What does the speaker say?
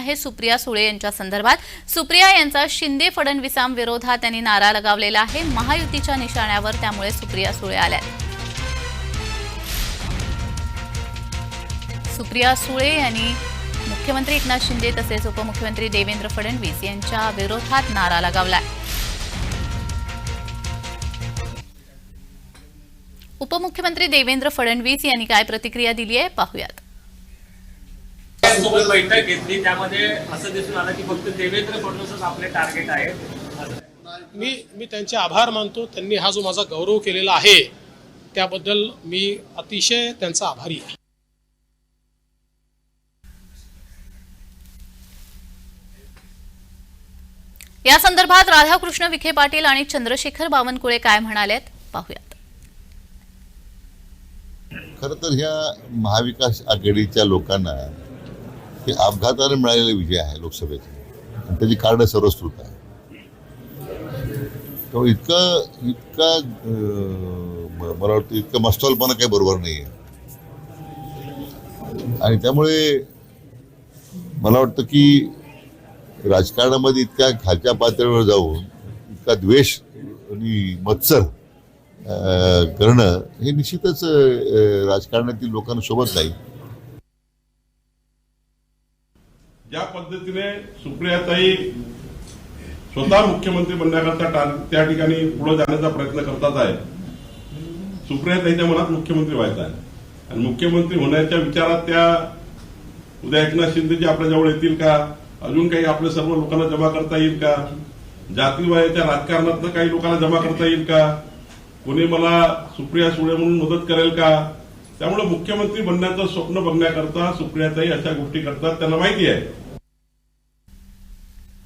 आहे. सुप्रिया सुळे यांच्या संदर्भात सुप्रिया यांचा शिंदे फडणवीसांविरोधात त्यांनी नारा लगावलेला आहे. महायुतीच्या निशाण्यावर त्यामुळे सुप्रिया सुळे आल्या सुप्रिया सुळे यांनी मुख्यमंत्री एकनाथ शिंदे तसेच उपमुख्यमंत्री देवेंद्र फडणवीस यांच्या विरोधात नारा लगावलाय. उपमुख्यमंत्री देवेंद्र फडणवीस यांनी काय प्रतिक्रिया दिली आहे? पाहूयात. सोबत बैठक घेतली. त्यामध्ये असं दिसून आलं की फक्त देवेंद्र फडणवीसच आपले टार्गेट आहेत. मी मी त्यांचे आभार मानतो. त्यांनी हा जो माझा गौरव केलेला आहे त्याबद्दल मी अतिशय त्यांचा आभारी आहे. या संदर्भात राधाकृष्ण विखे पाटील आणि चंद्रशेखर बावनकुळे काय म्हणालेत पाहूयात. खरं तर ह्या महाविकास आघाडीच्या लोकांना हे अपघाताने मिळालेला विजय आहे लोकसभेचा. आणि त्याची कारणं सर्वस्कृत आहे. तो इतकं इतका मला वाटतं इतकं मस्तोलपणा काही बरोबर नाही आहे आणि त्यामुळे मला वाटतं की राजकारणामध्ये इतक्या खालच्या पातळीवर जाऊन इतका द्वेष आणि मत्सर करणं हे निश्चितच राजकारणातील लोकांना नाही. ज्या पद्धतीने सुप्रियाताई स्वतः मुख्यमंत्री बनण्याकरता टा- त्या ठिकाणी पुढे जाण्याचा प्रयत्न करतात आहे. सुप्रियाताईच्या मनात मुख्यमंत्री व्हायचा आहे. आणि मुख्यमंत्री होण्याच्या विचारात त्या उद्या एकनाथ शिंदेजी आपल्या जवळ येतील का? अजून काही आपल्या सर्व लोकांना जमा करता येईल का? जातीवायाच्या राजकारणातनं काही लोकांना जमा करता येईल का? कोणी मला सुप्रिया सुळे म्हणून मदत करेल का? त्यामुळे मुख्यमंत्री बनण्याचं स्वप्न बघण्याकरता सुप्रियाताई अशा गोष्टी करतात. त्यांना माहिती आहे.